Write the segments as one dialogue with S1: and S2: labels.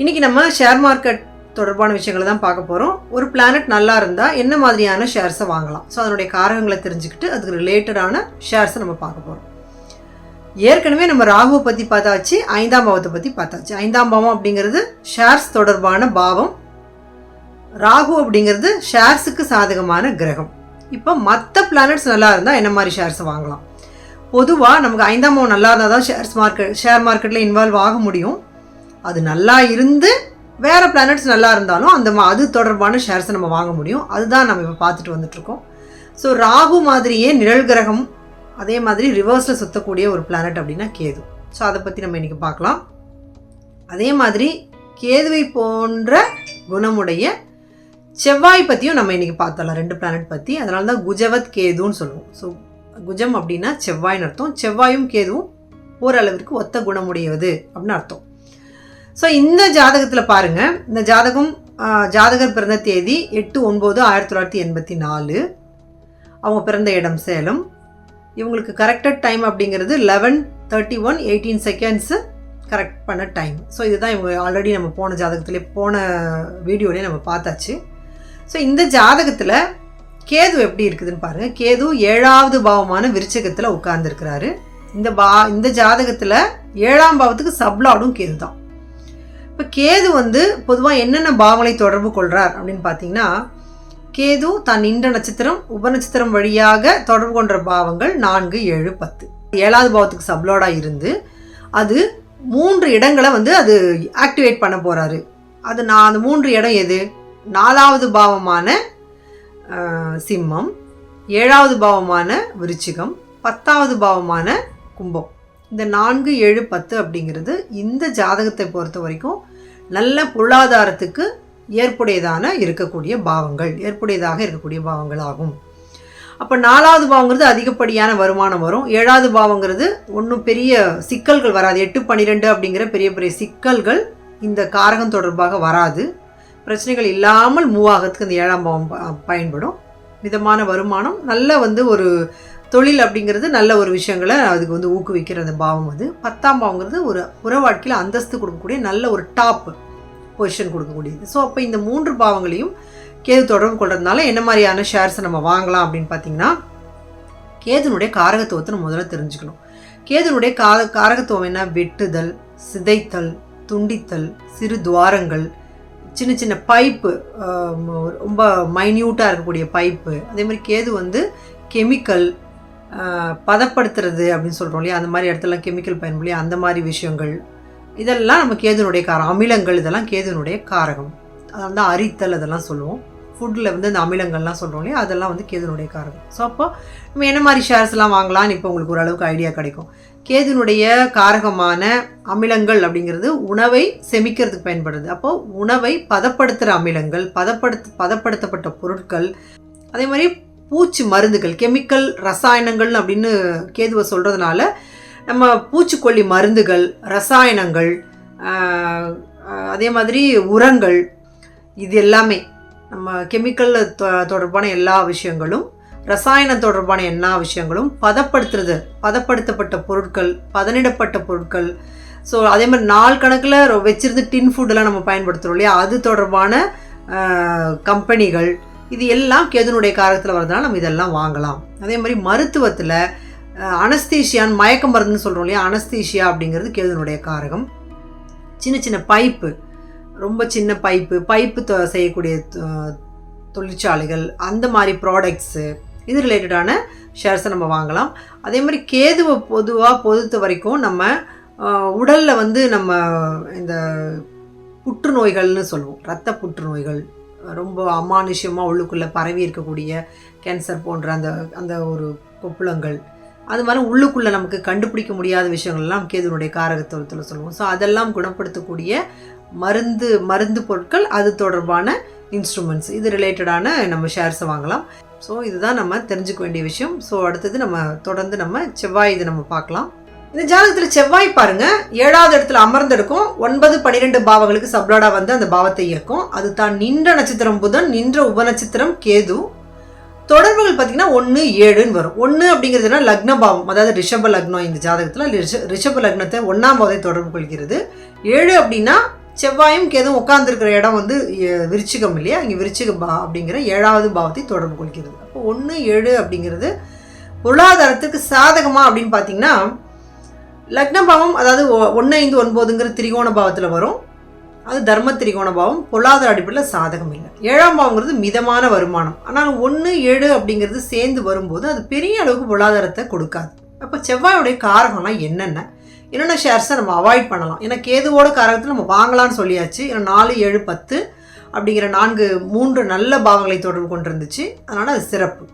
S1: இன்னைக்கு நம்ம share market தொடர்பான விஷயங்களை தான் பார்க்க போகிறோம் ஒரு பிளானட் நல்லா இருந்தால் என்ன மாதிரியான ஷேர்ஸை வாங்கலாம்? ஸோ அதனுடைய காரகங்களை தெரிஞ்சுக்கிட்டு அதுக்கு ரிலேட்டடான ஷேர்ஸை நம்ம பார்க்க போகிறோம் ஏற்கனவே நம்ம ராகுவை பற்றி பார்த்தாச்சு ஐந்தாம் பாவத்தை பற்றி பார்த்தாச்சு. ஐந்தாம் பாவம் அப்படிங்கிறது ஷேர்ஸ் தொடர்பான பாவம். ராகு அப்படிங்கிறது ஷேர்ஸுக்கு சாதகமான கிரகம். இப்போ மற்ற பிளானட்ஸ் நல்லா இருந்தால் என்ன மாதிரி ஷேர்ஸை வாங்கலாம்? பொதுவாக நமக்கு ஐந்தாம் பாவம் நல்லா இருந்தால் தான் ஷேர்ஸ் மார்க்கெட் ஷேர் மார்க்கெட்டில் இன்வால்வ் ஆக முடியும். அது நல்லா இருந்து வேறு பிளானட்ஸ் நல்லா இருந்தாலும் அந்த மா- அது தொடர்பான ஷேர்ஸை நம்ம வாங்க முடியும். அதுதான் நம்ம இப்போ பார்த்துட்டு வந்துட்ருக்கோம் ஸோ ராகு மாதிரியே நிழல் கிரகம் அதே மாதிரி ரிவர்ஸில் சுற்றக்கூடிய ஒரு பிளானட் அப்படின்னா கேது. ஸோ அதை பற்றி நம்ம இன்றைக்கி பார்க்கலாம். அதே மாதிரி கேதுவை போன்ற குணமுடைய செவ்வாய் பற்றியும் நம்ம இன்றைக்கி பார்த்தலாம் ரெண்டு பிளானட் பற்றி அதனால தான் குஜவத் கேதுன்னு சொல்லுவோம். ஸோ குஜம் அப்படின்னா செவ்வாய்னு அர்த்தம். செவ்வாயும் கேதுவும் ஓரளவிற்கு ஒத்த குணமுடையது அப்படின்னு அர்த்தம். ஸோ இந்த ஜாதகத்தில் பாருங்க. இந்த ஜாதகம் ஜாதகர் பிறந்த தேதி எட்டு ஒன்பது ஆயிரத்தி தொள்ளாயிரத்தி எண்பத்தி நாலு. அவங்க பிறந்த இடம் சேலம். இவங்களுக்கு கரெக்டட் டைம் அப்படிங்கிறது eleven thirty one eighteen seconds correct பண்ண டைம் ஸோ இதுதான் இவங்க ஆல்ரெடி நம்ம போன ஜாதகத்திலே போன வீடியோலேயே நம்ம பார்த்தாச்சு. ஸோ இந்த ஜாதகத்தில் கேது எப்படி இருக்குதுன்னு பாருங்கள் கேது ஏழாவது பாவமான விருச்சகத்தில் உட்கார்ந்துருக்கிறாரு. இந்த பா இந்த ஜாதகத்தில் ஏழாம் பாவத்துக்கு சப்லாடும் கேது தான் இப்போ கேது வந்து பொதுவாக என்னென்ன பாவனை தொடர்பு கொள்கிறார் அப்படின்னு பார்த்தீங்கன்னா கேது தான் நின்ற நட்சத்திரம் உபநட்சத்திரம் வழியாக தொடர்பு கொண்ட பாவங்கள் நான்கு ஏழு பத்து. ஏழாவது பாவத்துக்கு சப்லோடாக இருந்து அது மூன்று இடங்களை வந்து அது ஆக்டிவேட் பண்ண போகிறாரு அது நான் அந்த மூன்று இடம் எது? நாலாவது பாவமான சிம்மம் ஏழாவது பாவமான விருச்சிகம் பத்தாவது பாவமான கும்பம். இந்த நான்கு ஏழு பத்து அப்படிங்கிறது இந்த ஜாதகத்தை பொறுத்த வரைக்கும் நல்ல பொருளாதாரத்துக்கு ஏற்புடையதான இருக்கக்கூடிய பாவங்கள் ஏற்புடையதாக இருக்கக்கூடிய பாவங்கள் ஆகும் அப்போ நாலாவது பாவங்கிறது அதிகப்படியான வருமானம் வரும். ஏழாவது பாவங்கிறது ஒன்றும் பெரிய சிக்கல்கள் வராது. எட்டு பன்னிரெண்டு அப்படிங்கிற பெரிய பெரிய சிக்கல்கள் இந்த காரகம் தொடர்பாக வராது. பிரச்சனைகள் இல்லாமல் மூவாகிறதுக்கு இந்த ஏழாம் பாவம் ப- பயன்படும். மிதமான வருமானம் நல்ல வந்து ஒரு தொழில் அப்படிங்கிறது நல்ல ஒரு விஷயங்களை அதுக்கு வந்து ஊக்குவிக்கிற அந்த பாவம் அது. பத்தாம் பாவங்கிறது ஒரு புற வாழ்க்கையில் அந்தஸ்து கொடுக்கக்கூடிய நல்ல ஒரு டாப் பொசிஷன் கொடுக்கக்கூடியது. ஸோ அப்போ இந்த மூன்று பாவங்களையும் கேது தொடர்பு கொள்றதுனால என்ன மாதிரியான ஷேர்ஸை நம்ம வாங்கலாம் அப்படின்னு பார்த்தீங்கன்னா கேதுனுடைய காரகத்துவத்தை நம்ம முதல்ல தெரிஞ்சுக்கணும். கேதுனுடைய கா காரகத்துவம் என்ன? வெட்டுதல் சிதைத்தல் துண்டித்தல் சிறு துவாரங்கள் சின்ன சின்ன பைப்பு ரொம்ப மைன்யூட்டாக இருக்கக்கூடிய பைப்பு அதே மாதிரி கேது வந்து கெமிக்கல் பதப்படுத்துறது அப்படின்னு சொல்கிறோம் இல்லையா? அந்த மாதிரி இடத்துல கெமிக்கல் பயன்படுத்தி அந்த மாதிரி விஷயங்கள். இதெல்லாம் நம்ம கேதுனுடைய காரம் அமிலங்கள் இதெல்லாம் கேதுனுடைய காரகம். அதனால தான் அரித்தல் அதெல்லாம் சொல்லுவோம். ஃபுட்டில் வந்து இந்த அமிலங்கள்லாம் சொல்கிறோம் இல்லையா? அதெல்லாம் வந்து கேதுனுடைய காரகம். ஸோ அப்போ நம்ம என்ன மாதிரி ஷேர்ஸ்லாம் வாங்கலாம்னு இப்போ உங்களுக்கு ஓரளவுக்கு ஐடியா கிடைக்கும். கேதுனுடைய காரகமான அமிலங்கள் அப்படிங்கிறது உணவை செமிக்கிறதுக்கு பயன்படுது. அப்போது உணவை பதப்படுத்துகிற அமிலங்கள் பதப்படுத்து பதப்படுத்தப்பட்ட பொருட்கள் அதே மாதிரி பூச்சி மருந்துகள் கெமிக்கல் ரசாயனங்கள் அப்படின்னு கேதுவை சொல்கிறதுனால நம்ம பூச்சிக்கொல்லி மருந்துகள் ரசாயனங்கள் அதே மாதிரி உரங்கள் இது எல்லாமே நம்ம கெமிக்கல் தொடர்பான எல்லா விஷயங்களும் ரசாயனம் தொடர்பான எல்லா விஷயங்களும் பதப்படுத்துறது பதப்படுத்தப்பட்ட பொருட்கள் பதனிடப்பட்ட பொருட்கள். ஸோ அதே மாதிரி நாள் கணக்கில் வச்சிருந்து டின் ஃபுட்டெல்லாம் நம்ம பயன்படுத்துகிறோம் இல்லையா? அது தொடர்பான கம்பெனிகள் இது எல்லாம் கேதுனுடைய காரகத்தில் வரதுனால நம்ம இதெல்லாம் வாங்கலாம். அதே மாதிரி மருத்துவத்தில் அனஸ்தீஷியான் மயக்க மருந்துன்னு சொல்கிறோம் இல்லையா? அனஸ்தீஷியா அப்படிங்கிறது கேதுனுடைய காரகம். சின்ன சின்ன பைப்பு ரொம்ப சின்ன பைப்பு பைப்பு தொ- செய்யக்கூடிய தொ- தொழிற்சாலைகள் அந்த மாதிரி ப்ராடக்ட்ஸு இது ரிலேட்டடான ஷேர்ஸை நம்ம வாங்கலாம். அதே மாதிரி கேதுவை பொதுவாக பொறுத்த வரைக்கும் நம்ம உடலில் வந்து நம்ம இந்த புற்றுநோய்கள்னு சொல்லுவோம். ரத்த புற்றுநோய்கள் ரொம்ப அமானுஷ்யமாக உள்ளுக்குள்ளே பரவி இருக்கக்கூடிய கேன்சர் போன்ற அந்த அந்த ஒரு கொப்புளங்கள். அது மாதிரி உள்ளுக்குள்ளே நமக்கு கண்டுபிடிக்க முடியாத விஷயங்கள்லாம் கேதுனுடைய காரகத்துவத்தில் சொல்லுவோம். ஸோ அதெல்லாம் குணப்படுத்தக்கூடிய மருந்து மருந்து பொருட்கள் அது தொடர்பான இன்ஸ்ட்ருமெண்ட்ஸ் இது ரிலேட்டடான நம்ம ஷேர்ஸை வாங்கலாம். ஸோ இதுதான் நம்ம தெரிஞ்சுக்க வேண்டிய விஷயம். ஸோ அடுத்தது நம்ம தொடர்ந்து நம்ம செவ்வாய் இது நம்ம பார்க்கலாம். இந்த ஜாதகத்தில் செவ்வாய் பாருங்க. ஏழாவது இடத்துல அமர்ந்திருக்கும். ஒன்பது பன்னிரெண்டு பாவங்களுக்கு சப்ளாடாக வந்து அந்த பாவத்தை இயக்கும் அது தான் நின்ற நட்சத்திரம் புதன் நின்ற உபநட்சத்திரம் கேது. தொடர்புகள் பார்த்தீங்கன்னா ஒன்று ஏழுன்னு வரும். ஒன்று அப்படிங்கிறதுனா லக்ன பாவம். அதாவது ரிஷப லக்னம் இந்த ஜாதகத்தில். ரிஷ ரிஷப லக்னத்தை ஒன்றாம் பாவத்தை தொடர்பு கொள்கிறது. ஏழு அப்படின்னா செவ்வாயும் கேதும் உட்காந்துருக்கிற இடம் வந்து விருச்சிகம் இல்லையா? இங்கே விருச்சிக பா அப்படிங்கிற ஏழாவது பாவத்தை தொடர்பு கொள்கிறது. அப்போ ஒன்று ஏழு அப்படிங்கிறது பொருளாதாரத்துக்கு சாதகமாக அப்படின்னு பார்த்தீங்கன்னா லக்ன பாவம் அதாவது ஒன்று ஐந்து ஒன்பதுங்கிற திரிகோண பாவத்தில் வரும். அது தர்ம திரிகோண பாவம் பொருளாதார அடிப்படையில் சாதகம் இல்லை. ஏழாம் பாவங்கிறது மிதமான வருமானம். ஆனால் ஒன்று ஏழு அப்படிங்கிறது சேர்ந்து வரும்போது அது பெரிய அளவுக்கு பொருளாதாரத்தை கொடுக்காது. அப்போ செவ்வாயுடைய காரகம்னா என்னென்ன? என்னென்ன ஷேர்ஸை நம்ம அவாய்ட் பண்ணலாம்? ஏன்னா கேதுவோட காரகத்தில் நம்ம வாங்கலாம்னு சொல்லியாச்சு. ஏன்னா நாலு ஏழு பத்து அப்படிங்கிற நான்கு மூன்று நல்ல பாவங்களை தொடர்பு கொண்டிருந்துச்சு. அதனால் அது சிறப்பு.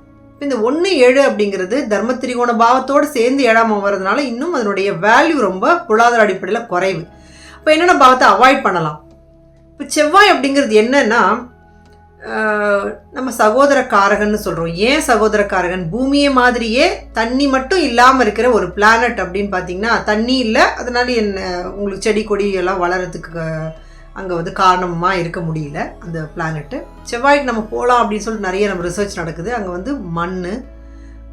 S1: இந்த ஒன்று ஏழு அப்படிங்கிறது தர்ம திரிகோண பாவத்தோடு சேர்ந்து ஏழாமல் வர்றதுனால இன்னும் அதனுடைய வேல்யூ ரொம்ப பொருளாதார அடிப்படையில் குறைவு. இப்போ என்னென்ன பாவத்தை அவாய்ட் பண்ணலாம்? இப்போ செவ்வாய் அப்படிங்கிறது என்னன்னா நம்ம சகோதர காரகன்னு சொல்கிறோம் ஏன் சகோதர காரகன் பூமியை மாதிரியே தண்ணி மட்டும் இல்லாமல் இருக்கிற ஒரு பிளானட் அப்படின்னு பார்த்தீங்கன்னா தண்ணி இல்லை அதனால என்ன உங்களுக்கு செடி கொடி எல்லாம் வளரத்துக்கு அங்கே வந்து காரணமாக இருக்க முடியல அந்த பிளானட்டு செவ்வாய்க்கு நம்ம போகலாம் அப்படின்னு சொல்லிட்டு நிறைய நம்ம ரிசர்ச் நடக்குது. அங்கே வந்து மண்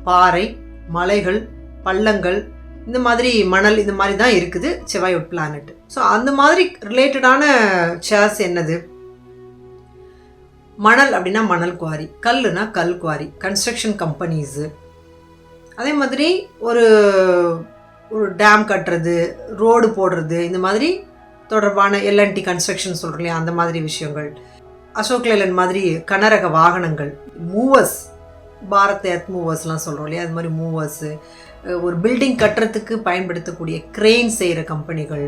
S1: பாறை மலைகள் பள்ளங்கள் இந்த மாதிரி மணல் இந்த மாதிரி தான் இருக்குது செவ்வாய் பிளானட் ஸோ அந்த மாதிரி ரிலேட்டடான சேர்ஸ் என்னது? மணல் அப்படின்னா மணல் குவாரி கல்லுனா கல் குவாரி கன்ஸ்ட்ரக்ஷன் கம்பெனிஸு அதே மாதிரி ஒரு ஒரு டேம் கட்டுறது ரோடு போடுறது இந்த மாதிரி தொடர்பான எல்என்டி கன்ஸ்ட்ரக்ஷன் சொல்கிறோம் இல்லையா? அந்த மாதிரி விஷயங்கள். அசோக் லேலன் மாதிரி கனரக வாகனங்கள். மூவர்ஸ் பாரத் எர்த் மூவர்ஸ்லாம் சொல்கிறோம் இல்லையா? அது மாதிரி மூவர்ஸு ஒரு பில்டிங் கட்டுறதுக்கு பயன்படுத்தக்கூடிய கிரெயின் செய்கிற கம்பெனிகள்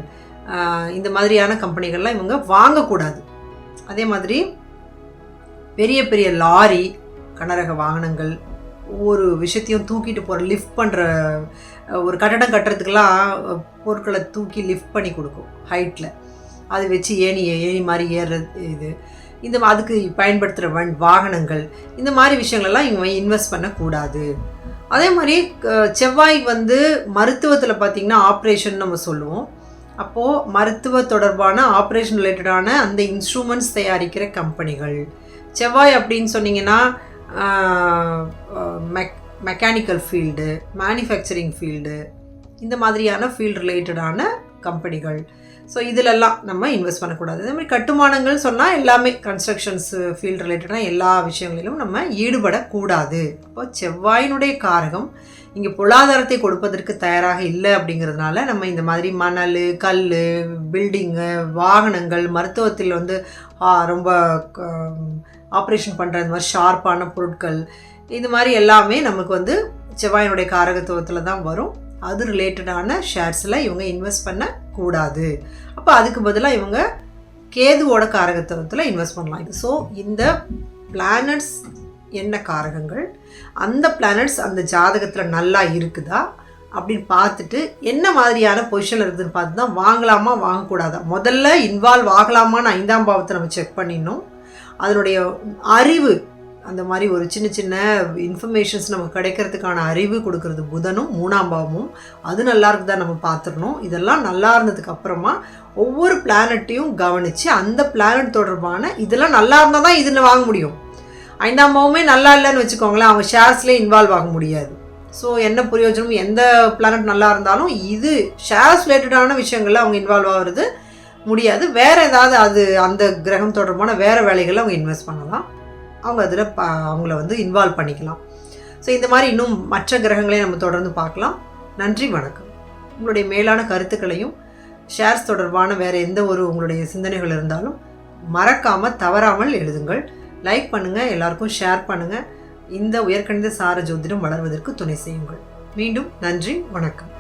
S1: இந்த மாதிரியான கம்பெனிகள்லாம் இவங்க வாங்கக்கூடாது. அதே மாதிரி பெரிய பெரிய லாரி கனரக வாகனங்கள் ஒவ்வொரு விஷயத்தையும் தூக்கிட்டு போகிற லிஃப்ட் பண்ணுற ஒரு கட்டடம் கட்டுறதுக்கெல்லாம் பொருட்களை தூக்கி லிஃப்ட் பண்ணி கொடுக்கும் ஹைட்டில் அது வச்சு ஏணி ஏணி மாதிரி ஏறுறது இது. இந்த அதுக்கு பயன்படுத்துகிற வண் வாகனங்கள். இந்த மாதிரி விஷயங்களெல்லாம் இவங்க இன்வெஸ்ட் பண்ணக்கூடாது. அதே மாதிரி செவ்வாய் வந்து மருத்துவத்தில் பார்த்திங்கன்னா ஆப்ரேஷன் நம்ம சொல்லுவோம். அப்போது மருத்துவ தொடர்பான ஆப்ரேஷன் ரிலேட்டடான அந்த இன்ஸ்ட்ருமெண்ட்ஸ் தயாரிக்கிற கம்பெனிகள் செவ்வாய் அப்படின்னு சொன்னிங்கன்னா மெக்கானிக்கல் ஃபீல்டு மேனுஃபேக்சரிங் ஃபீல்டு இந்த மாதிரியான ஃபீல்டு ரிலேட்டடான கம்பெனிகள் ஸோ இதிலெல்லாம் நம்ம இன்வெஸ்ட் பண்ணக்கூடாது. அதே மாதிரி கட்டுமானங்கள் சொன்னால் எல்லாமே கன்ஸ்ட்ரக்ஷன்ஸ் ஃபீல்டு ரிலேட்டடாக எல்லா விஷயங்களிலும் நம்ம ஈடுபடக்கூடாது. அப்போ செவ்வாயினுடைய காரகம் இங்கே பொருளாதாரத்தை கொடுப்பதற்கு தயாராக இல்லை அப்படிங்கிறதுனால நம்ம இந்த மாதிரி மணல் கல் பில்டிங்கு வாகனங்கள் மருத்துவத்தில் வந்து ரொம்ப ஆப்ரேஷன் பண்ணுற இந்த மாதிரி ஷார்ப்பான பொருட்கள் இது மாதிரி எல்லாமே நமக்கு வந்து செவ்வாயினுடைய காரகத்துவத்தில் தான் வரும். அது ரிலேட்டடான ஷேர்ஸில் இவங்க இன்வெஸ்ட் பண்ணக்கூடாது. அப்போ அதுக்கு பதிலாக இவங்க கேதுவோட காரகத்துவத்தில் இன்வெஸ்ட் பண்ணலாம். ஸோ இந்த பிளானட்ஸ் என்ன காரகங்கள்? அந்த பிளானட்ஸ் அந்த ஜாதகத்தில் நல்லா இருக்குதா? அப்படின்னு பார்த்துட்டு என்ன மாதிரியான பொசிஷனில் இருக்குதுன்னு பார்த்து தான் வாங்கலாமா வாங்கக்கூடாதா? முதல்ல இன்வால்வ் ஆகலாமான்னு ஐந்தாம் பாவத்தை நம்ம செக் பண்ணிடணும். அதனுடைய அறிவு அந்த மாதிரி ஒரு சின்ன சின்ன இன்ஃபர்மேஷன்ஸ் நமக்கு கிடைக்கிறதுக்கான அறிவு கொடுக்கறது புதனும் மூணாம் பாவமும். அது நல்லா இருக்குதா நம்ம பார்த்துடணும் இதெல்லாம் நல்லா இருந்ததுக்கு அப்புறமா ஒவ்வொரு பிளானட்டையும் கவனித்து அந்த பிளானட் தொடர்பான இதெல்லாம் நல்லா இருந்தால் தான் இதில் வாங்க முடியும். ஐந்தாம் பாவமே நல்லா இல்லைன்னு வச்சுக்கோங்களேன் அவங்க ஷேர்ஸ்லேயே இன்வால்வ் ஆக முடியாது. ஸோ என்ன பிரயோஜனம் எந்த பிளானட் நல்லா இருந்தாலும் இது ஷேர்ஸ் ரிலேட்டடான விஷயங்களில் அவங்க இன்வால்வ் ஆகிறது முடியாது. வேறு ஏதாவது அது அந்த கிரகம் தொடர்பான வேறு வேலைகளில் அவங்க இன்வெஸ்ட் பண்ணலாம். அவங்க அதில் ப அவங்கள வந்து இன்வால்வ் பண்ணிக்கலாம். ஸோ இந்த மாதிரி இன்னும் மற்ற கிரகங்களையும் நம்ம தொடர்ந்து பார்க்கலாம். நன்றி வணக்கம். உங்களுடைய மேலான கருத்துக்களையும் ஷேர்ஸ் தொடர்பான வேறு எந்த ஒரு உங்களுடைய சிந்தனைகள் இருந்தாலும் மறக்காமல் தவறாமல் எழுதுங்கள். லைக் பண்ணுங்கள் எல்லாருக்கும் ஷேர் பண்ணுங்கள் இந்த உயர்கணித சார ஜோதிடம் வளர்வதற்கு துணை செய்யுங்கள். மீண்டும் நன்றி வணக்கம்.